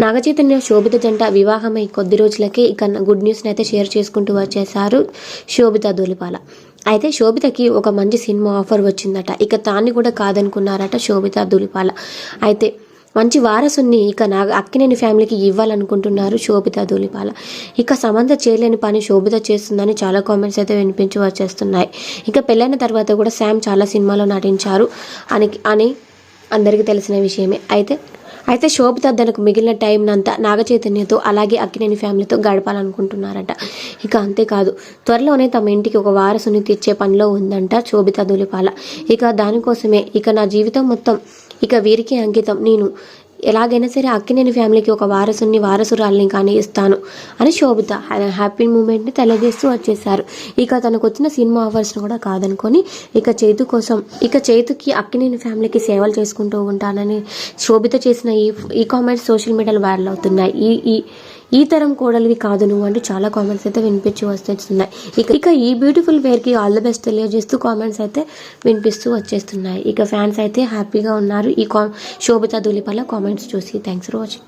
నాగచైతన్య శోభిత జంట వివాహమై కొద్ది రోజులకే ఇక గుడ్ న్యూస్ని అయితే షేర్ చేసుకుంటూ వచ్చేసారు శోభిత దూలిపాల. అయితే శోభితకి ఒక మంచి సినిమా ఆఫర్ వచ్చిందట. ఇక తాన్ని కూడా కాదనుకున్నారట శోభిత దూలిపాల. అయితే మంచి వారసుని ఇక నా అక్కినేని ఫ్యామిలీకి ఇవ్వాలనుకుంటున్నారు శోభిత దూలిపాల. ఇక సమంత చేయలేని పని శోభిత చేస్తుందని చాలా కామెంట్స్ అయితే వినిపించి వచ్చేస్తున్నాయి. ఇక పెళ్ళైన తర్వాత కూడా శామ్ చాలా సినిమాలో నటించారు. అని అని అందరికీ తెలిసిన విషయమే. అయితే అయితే శోభిత తనకు మిగిలిన టైం అంతా నాగ చైతన్యతో అలాగే అక్కినేని ఫ్యామిలీతో గడపాలనుకుంటున్నారట. ఇక అంతేకాదు త్వరలోనే తమ ఇంటికి ఒక వారసుని తెచ్చే పనిలో ఉందంట శోభిత దులిపాల. ఇక దానికోసమే ఇక నా జీవితం మొత్తం ఇక వీరికి అంకితం నేను. ఎలాగైనా సరే అక్కినేని ఫ్యామిలీకి ఒక వారసుని వారసురాల్ని కానీ ఇస్తాను అని శోభిత హ్యాపీ మూమెంట్ని తెలియజేస్తూ వచ్చేసారు ఇక తనకు వచ్చిన సినిమా ఆఫర్స్ని కూడా కాదనుకొని ఇక చేతు కోసం ఇక చేతుకి అక్కినేని ఫ్యామిలీకి సేవలు చేసుకుంటూ ఉంటానని శోభిత చేసిన ఈ ఈ కామెంట్స్ సోషల్ మీడియాలో వైరల్ అవుతున్నాయి. ఈ ఈ ఈ తరం కోడలివి కాదు నువ్వు అంటూ చాలా కామెంట్స్ అయితే వినిపించి వస్తున్నాయి ఇక ఇక ఈ బ్యూటిఫుల్ వేర్కి ఆల్ ద బెస్ట్ తెలియజేస్తూ కామెంట్స్ అయితే వినిపిస్తూ వచ్చేస్తున్నాయి. ఇక ఫ్యాన్స్ అయితే హ్యాపీగా ఉన్నారు. ఈ కా శోభిత ధూళిపల్ల కామెంట్స్ చూసి థ్యాంక్స్ ఫర్ వాచింగ్